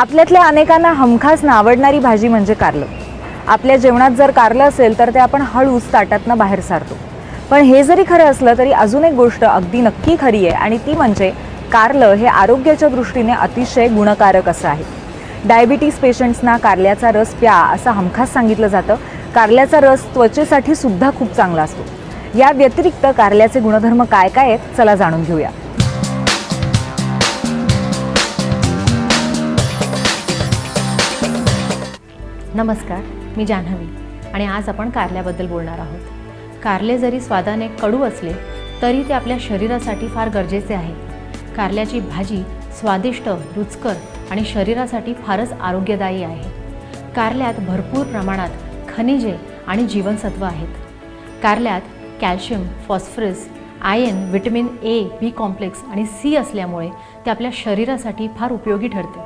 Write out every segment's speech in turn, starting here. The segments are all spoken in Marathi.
आपल्यातल्या अनेकांना हमखास नावडणारी भाजी म्हणजे कारलं. आपल्या जेवणात जर कारलं असेल तर ते आपण हळूच ताटातनं बाहेर सारतो. पण हे जरी खरं असलं तरी अजून एक गोष्ट अगदी नक्की खरी आहे आणि ती म्हणजे कारलं हे आरोग्याच्या दृष्टीने अतिशय गुणकारक असं आहे. डायबिटीस पेशंट्सना कारल्याचा रस प्या असं हमखास सांगितलं जातं. कारल्याचा रस त्वचेसाठी सुद्धा खूप चांगला असतो. या व्यतिरिक्त कारल्याचे गुणधर्म काय काय आहेत चला जाणून घेऊया. नमस्कार मी जान्हवी आणि आज आपण कारल्याबद्दल बोलणार आहोत. कारले जरी स्वादाने कडू असले तरी ते आपल्या शरीरासाठी फार गरजेचे आहे. कारल्याची भाजी स्वादिष्ट रुचकर आणि शरीरासाठी फारच आरोग्यदायी आहे. कारल्यात भरपूर प्रमाणात खनिजे आणि जीवनसत्व आहेत. कारल्यात calcium phosphorus iron vitamin A B complex आणि सी असल्यामुळे ते आपल्या शरीरासाठी फार उपयोगी ठरते.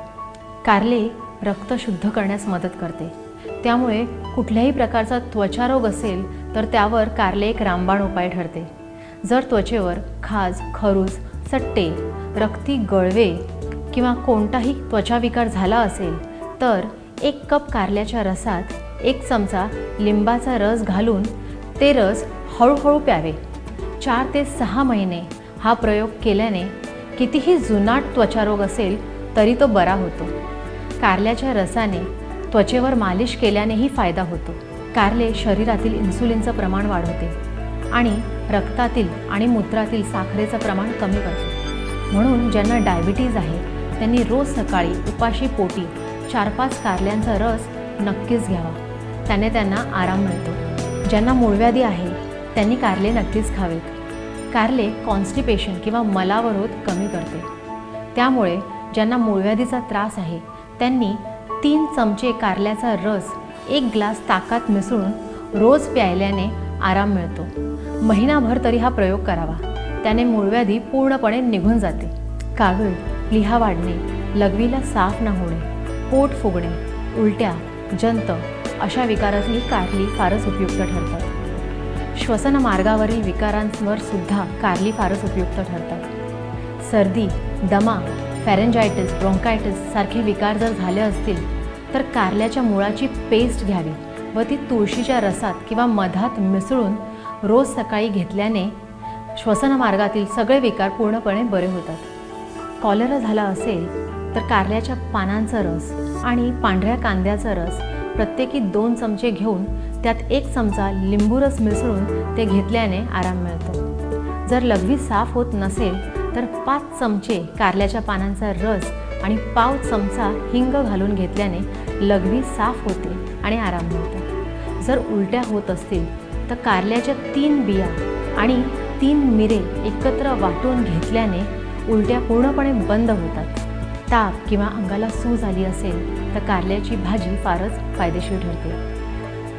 कारले रक्त शुद्ध करण्यास मदत करते. त्यामुळे कुठल्याही प्रकारचा त्वचारोग असेल तर त्यावर कारले एक रामबाण उपाय ठरते. जर त्वचेवर खाज खरूज चट्टे रक्ती गळवे किंवा कोणताही त्वचाविकार झाला असेल तर एक कप कारल्याच्या रसात एक चमचा लिंबाचा रस घालून ते रस हळूहळू प्यावे. चार ते सहा महिने हा प्रयोग केल्याने कितीही जुनाट त्वचारोग असेल तरी तो बरा होतो. कारल्याच्या रसाने त्वचेवर मालिश केल्यानेही फायदा होतो. कारले शरीरातील इन्सुलिनचं प्रमाण वाढवते आणि रक्तातील आणि मूत्रातील साखरेचं प्रमाण कमी करते. म्हणून ज्यांना डायबिटीज आहे त्यांनी रोज सकाळी उपाशी पोटी चार पाच कारल्यांचा रस नक्कीच घ्यावा. त्याने त्यांना आराम मिळतो. ज्यांना मूळव्याधी आहे त्यांनी कारले नक्कीच खावेत. कारले कॉन्स्टिपेशन किंवा मलावरोध कमी करते. त्यामुळे ज्यांना मूळव्याधीचा त्रास आहे त्यांनी तीन चमचे कारल्याचा रस एक ग्लास ताकात मिसळून रोज प्यायल्याने आराम मिळतो. महिनाभर तरी हा प्रयोग करावा. त्याने मूळव्याधी पूर्णपणे निघून जाते. कागळ लिहा वाढणे लघवीला साफ न होणे पोट फुगणे उलट्या जंत अशा विकारातही कारली फारच उपयुक्त ठरतात. श्वसन मार्गावरील विकारांवर सुद्धा कारली फारच उपयुक्त ठरतात. सर्दी दमा फॅरेंजायटिस ब्रोंकायटिस सारखे विकार जर झाले असतील तर कारल्याच्या मुळाची पेस्ट घ्यावी व ती तुळशीच्या रसात किंवा मधात मिसळून रोज सकाळी घेतल्याने श्वसनमार्गातील सगळे विकार पूर्णपणे बरे होतात. कॉलरा झाला असेल तर कारल्याच्या पानांचा रस आणि पांढऱ्या कांद्याचा रस प्रत्येकी दोन चमचे घेऊन त्यात एक चमचा लिंबू रस मिसळून ते घेतल्याने आराम मिळतो. जर लघवी साफ होत नसेल तर पाच चमचे कारल्याच्या पानांचा रस आणि पाव चमचा हिंग घालून घेतल्याने लघवी साफ होते आणि आराम मिळतो. जर उलट्या होत असतील तर कारल्याच्या तीन बिया आणि तीन मिरे एकत्र वाटून घेतल्याने उलट्या पूर्णपणे बंद होतात. ताप किंवा अंगाला सूज आली असेल तर कारल्याची भाजी फारच फायदेशीर ठरते.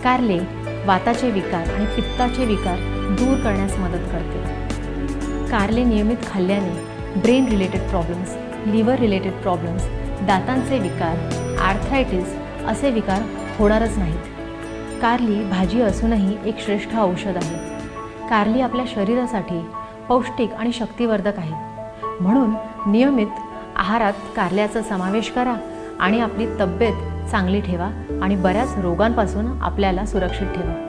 कारले वाताचे विकार आणि पित्ताचे विकार दूर करण्यास मदत करते. कारले नियमित खाल्ल्याने brain related problems liver related problems दातांचे विकार आर्थरायटिस असे विकार होणारच नाहीत. कारली भाजी असूनही एक श्रेष्ठ औषध आहे. कारली आपल्या शरीरासाठी पौष्टिक आणि शक्तिवर्धक आहे. म्हणून नियमित आहारात कारल्याचा समावेश करा आणि आपली तब्येत चांगली ठेवा आणि बऱ्याच रोगांपासून आपल्याला सुरक्षित ठेवा.